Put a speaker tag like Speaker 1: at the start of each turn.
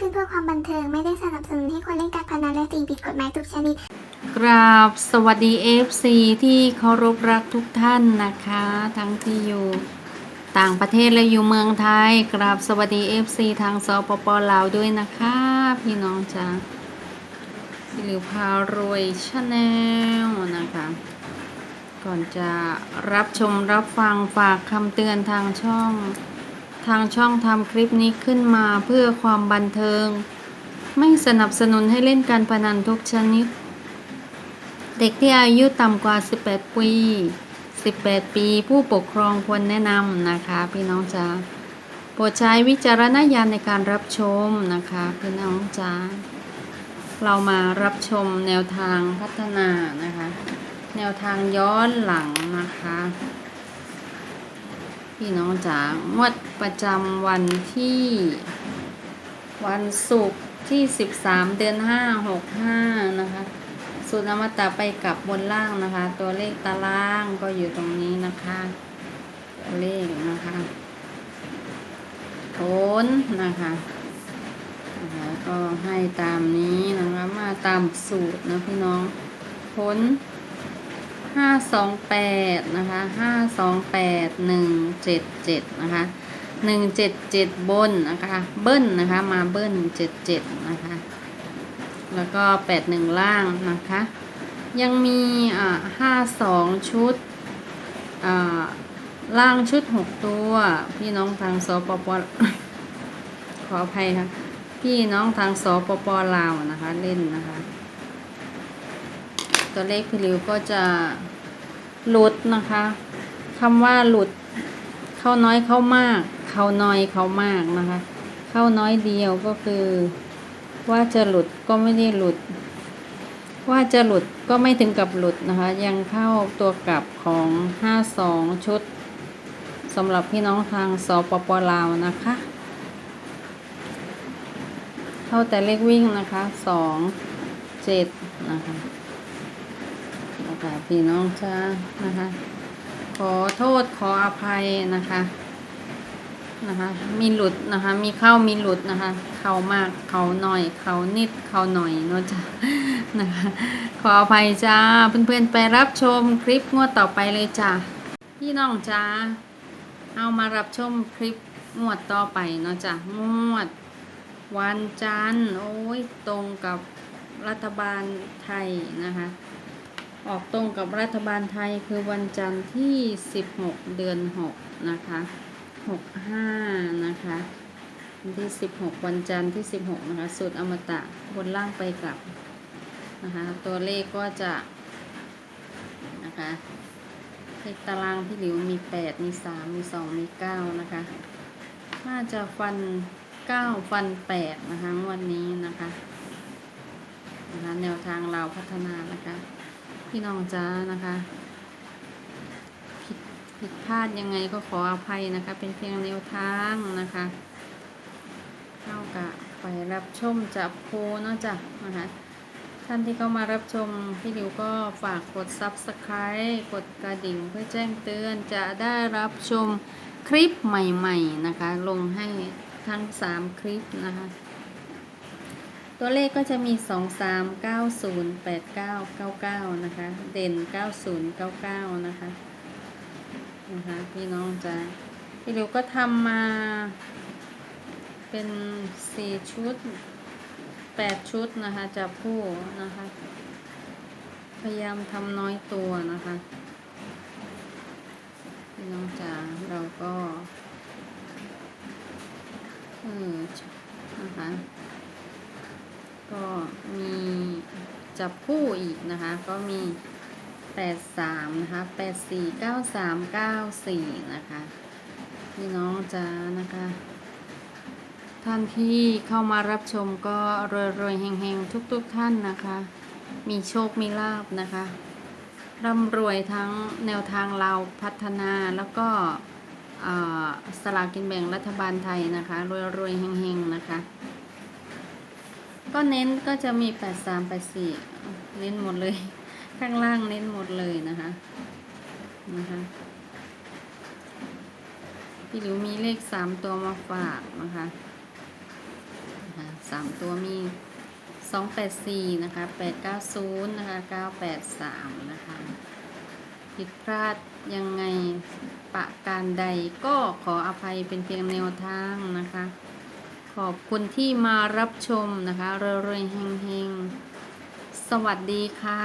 Speaker 1: ขึ้นเพื่อความบันเทิงไม่ได้สนับสนุนให้คนเล่นการพนันและสิ่งผิดกฎหมายทุกชนิด
Speaker 2: กราบสวัสดี FC ที่เคารพรักทุกท่านนะคะ ทั้งที่อยู่ต่างประเทศและอยู่เมืองไทย กราบสวัสดี FC ทางสปปลาวด้วยนะคะ พี่น้องจ้าหรือพารวยชาแนลนะคะ ก่อนจะรับชมรับฟังฝากคำเตือนทางช่อง ทางช่องทำคลิปนี้ขึ้นมาเพื่อความบันเทิง ไม่สนับสนุนให้เล่นการพนันทุกชนิด เด็กที่อายุต่ำกว่า 18 ปี 18 ปีผู้ปกครองควรแนะนำนะคะ พี่น้องจ๋าโปรดใช้วิจารณญาณในการรับชมนะคะ พี่น้องจ๋าเรามารับชมแนวทางพัฒนานะคะ แนวทางย้อนหลังนะคะ พี่น้องจ๋างวดประจำวันที่ วันศุกร์ที่13เดือน5 65นะคะสูตรอมตะไปกับบนล่างนะคะ ตัวเลขตารางก็อยู่ตรงนี้นะคะตัวเลขนะคะผลนะคะนะคะก็ให้ตามนี้นะคะมาตามสูตรนะพี่น้องผล ห้าสองแปดนะคะห้าสองแปดหนึ่งเจ็ดเจ็ดนะคะหนึ่งเจ็ดเจ็ดบนนะคะเบิ้ลนะคะมาเบิ้ลเจ็ดเจ็ดนะคะแล้วก็แปดหนึ่งล่างนะคะยังมีอ่าห้าสองชุดอ่าล่างชุดหกตัวพี่น้องทางสปปขออภัยค่ะพี่น้องทางสปปลาวนะคะเล่นนะคะ ตัวเลขพิริวก็จะหลุดนะคะคำว่าหลุดเข้าน้อยเข้ามาก เข้าน้อยเข้ามากนะคะ เข้าน้อยเดียวก็คือ ว่าจะหลุดก็ไม่ได้หลุด ว่าจะหลุดก็ไม่ถึงกับหลุดนะคะ ยังเข้าตัวกลับของ 52 ชุดสำหรับพี่น้องทางสปปลาวนะคะ เข้าแต่เลขวิ่งนะคะ 2 7 นะคะนะ คะพี่น้องจ้านะคะ ขอโทษขออภัยนะคะนะคะ มีหลุดนะคะ มีเข้ามีหลุดนะคะ เข้ามากเขาหน่อย เขานิดเขาหน่อยเนาะจ้ะนะคะ ขออภัยจ้าเพื่อนๆไปรับชมคลิปงวดต่อไปเลยจ้ะพี่น้องจ้าเอามารับชมคลิปงวดต่อไปเนาะจ้ะงวด วันจันทร์โอ้ยตรงกับรัฐบาลไทยนะคะ ออกตรงกับรัฐบาลไทยคือวันจันทร์ที่ 16 เดือน 6 นะคะ 65 นะคะวันที่ 16 วันจันทร์ที่ 16 นะคะ สูตรอมตะบนล่างไปกลับนะคะ ตัวเลขก็จะนะคะเลขตารางพี่หลิวมี 8 มี 3 มี 2 มี 9 นะคะ น่าจะฟัน 9 ฟัน 8 นะคะวันนี้นะคะนะคะ แนวทางเราพัฒนานะคะ พี่น้องจ้านะคะผิดผิดพลาดยังไงก็ขออภัยนะคะ เป็นเพียงแนวทางนะคะเท่ากับไปรับชมจับโพเนาะจ้ะนะคะท่านที่เข้ามารับชมพี่ดิวก็ฝากกด Subscribe กดกระดิ่งเพื่อแจ้งเตือนจะได้รับชมคลิปใหม่ ๆ นะคะ ลงให้ทั้ง 3 คลิปนะคะ ตัวเลขก็จะมี 2 3 9 0 8 9 9 9 นะคะ เด่น 90 99 นะคะ นะคะพี่น้องจะพี่ดิวก็ทำมา เป็น 4 ชุด 8 ชุดนะคะจับผู้นะคะ พยายามทำน้อยตัวนะคะ พี่น้องจ๋าเราก็ เออนะคะ ก็มี จับคู่อีกนะคะ ก็มี 83 นะคะ 84 93 94 นะคะพี่น้องจ้านะคะ ท่านที่เข้ามารับชมก็รวยรวยๆเฮงๆ ทุกๆทท่านนะคะ มีโชคมีลาบนะคะร่ำรวยทั้งแนวทางเราพัฒนาแล้วก็อ่าสลากกินแบ่งรัฐบาลไทยนะคะรวยรวยๆเฮงๆนะคะ ก็เน้นก็จะมี 83 84 เน้นหมดเลย ข้างล่างเน้นหมดเลยนะคะ นะคะ พี่หลิวมีเลข 3 ตัวมาฝากนะคะนะค3ตัวมี 284 นะคะ 890 นะคะ 983 นะคะ ผิดพลาดยังไงประการใดก็ขออภัยเป็นเพียงแนวทางนะคะ ขอบคุณที่มารับชมนะคะเรื่อยๆเฮงๆ สวัสดีค่ะ